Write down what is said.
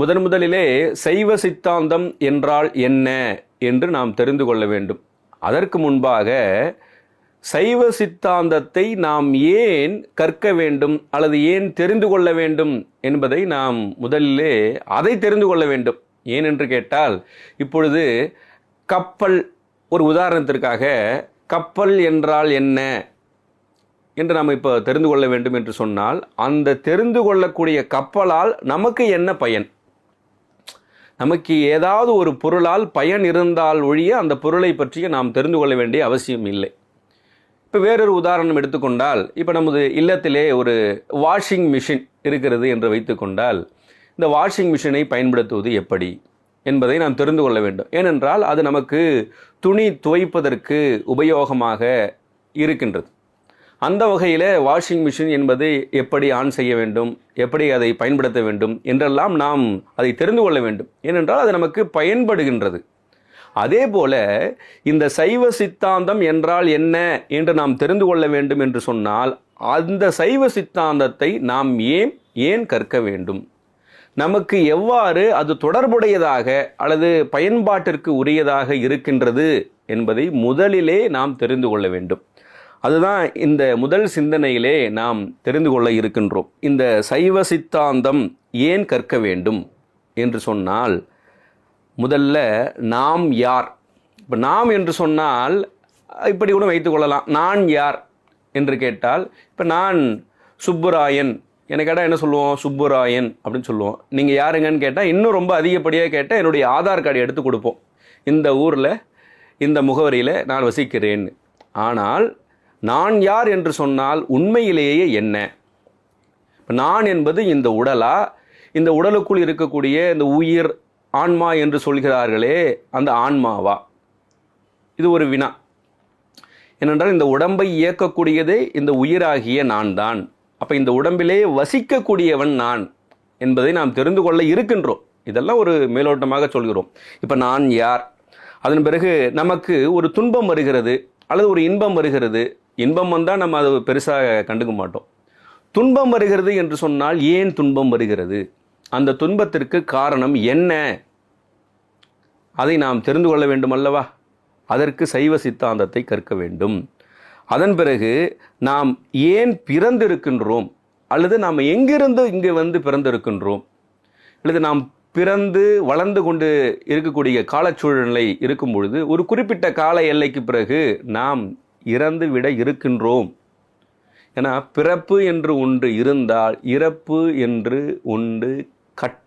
முதன் முதலிலே சைவ சித்தாந்தம் என்றால் என்ன என்று நாம் தெரிந்து கொள்ள வேண்டும். அதற்கு முன்பாக சைவ சித்தாந்தத்தை நாம் ஏன் கற்க வேண்டும் அல்லது ஏன் தெரிந்து கொள்ள வேண்டும் என்பதை நாம் முதலிலே அதை தெரிந்து கொள்ள வேண்டும். ஏன் என்று கேட்டால் இப்பொழுது கப்பல் ஒரு உதாரணத்திற்காக கப்பல் என்றால் என்ன என்று நாம் இப்போ தெரிந்து கொள்ள வேண்டும் என்று சொன்னால் அந்த தெரிந்து கொள்ளக்கூடிய கப்பலால் நமக்கு என்ன பயன்? நமக்கு ஏதாவது ஒரு பொருளால் பயன் இருந்தால் ஒழிய அந்த பொருளை பற்றிய நாம் தெரிந்து கொள்ள வேண்டிய அவசியம் இல்லை. இப்போ வேறொரு உதாரணம் எடுத்துக்கொண்டால் இப்போ நமது இல்லத்திலே ஒரு வாஷிங் மிஷின் இருக்கிறது என்று வைத்துக்கொண்டால் இந்த வாஷிங் மிஷினை பயன்படுத்துவது எப்படி என்பதை நாம் தெரிந்து கொள்ள வேண்டும். ஏனென்றால் அது நமக்கு துணி துவைப்பதற்கு உபயோகமாக இருக்கின்றது. அந்த வகையில் வாஷிங் மிஷின் என்பது எப்படி ஆன் செய்ய வேண்டும் எப்படி அதை பயன்படுத்த வேண்டும் என்றெல்லாம் நாம் அதை தெரிந்து கொள்ள வேண்டும். ஏனென்றால் அது நமக்கு பயன்படுகின்றது. அதே போல இந்த சைவ சித்தாந்தம் என்றால் என்ன என்று நாம் தெரிந்து கொள்ள வேண்டும் என்று சொன்னால் அந்த சைவ சித்தாந்தத்தை நாம் ஏன் ஏன் கற்க வேண்டும்? நமக்கு எவ்வாறு அது தொடர்புடையதாக அல்லது பயன்பாட்டிற்கு உரியதாக இருக்கின்றது என்பதை முதலிலே நாம் தெரிந்து கொள்ள வேண்டும். அதுதான் இந்த முதல் சிந்தனையிலே நாம் தெரிந்து கொள்ள இருக்கின்றோம். இந்த சைவ சித்தாந்தம் ஏன் கற்க வேண்டும் என்று சொன்னால் முதல்ல நாம் யார்? இப்போ நாம் என்று சொன்னால் இப்படி கூட வைத்துக்கொள்ளலாம் நான் யார் என்று கேட்டால் இப்போ நான் சுப்புராயன். எனக்கு கேட்டால் என்ன சொல்லுவோம்? சுப்புராயன் அப்படின்னு சொல்லுவோம். நீங்கள் யாருங்கன்னு கேட்டால் இன்னும் ரொம்ப அதிகப்படியாக கேட்டால் என்னுடைய ஆதார் கார்டு எடுத்து கொடுப்போம். இந்த ஊரில் இந்த முகவரியில் நான் வசிக்கிறேன் ஆனால் நான் யார் என்று சொன்னால் உண்மையிலேயே என்ன? இப்போ நான் என்பது இந்த உடலா? இந்த உடலுக்குள் இருக்கக்கூடிய இந்த உயிர் ஆன்மா என்று சொல்கிறார்களே அந்த ஆன்மாவா? இது ஒரு வினா. ஏனென்றால் இந்த உடம்பை இயக்கக்கூடியதே இந்த உயிராகிய நான் தான். அப்போ இந்த உடம்பிலே வசிக்கக்கூடியவன் நான் என்பதை நாம் தெரிந்து கொள்ள இருக்கின்றோம். இதெல்லாம் ஒரு மேலோட்டமாக சொல்கிறோம். இப்போ நான் யார்? அதன் பிறகு நமக்கு ஒரு துன்பம் வருகிறது அல்லது ஒரு இன்பம் வருகிறது. இன்பம் வந்தால் நம்ம அதை பெருசாக கண்டுக்க மாட்டோம். துன்பம் வருகிறது என்று சொன்னால் ஏன் துன்பம் வருகிறது? அந்த துன்பத்திற்கு காரணம் என்ன? அதை நாம் தெரிந்து கொள்ள வேண்டும் அல்லவா? அதற்கு சைவ சித்தாந்தத்தை கற்க வேண்டும். அதன் பிறகு நாம் ஏன் பிறந்திருக்கின்றோம்? அல்லது நாம் எங்கிருந்து இங்கே வந்து பிறந்திருக்கின்றோம்? அல்லது நாம் பிறந்து வளர்ந்து கொண்டு இருக்கக்கூடிய காலச்சூழ்நிலை இருக்கும் பொழுது ஒரு குறிப்பிட்ட கால எல்லைக்கு பிறகு நாம் இறந்துவிட இருக்கின்றோம். ஏன்னா பிறப்பு என்று ஒன்று இருந்தால் இறப்பு என்று ஒன்று கட்ட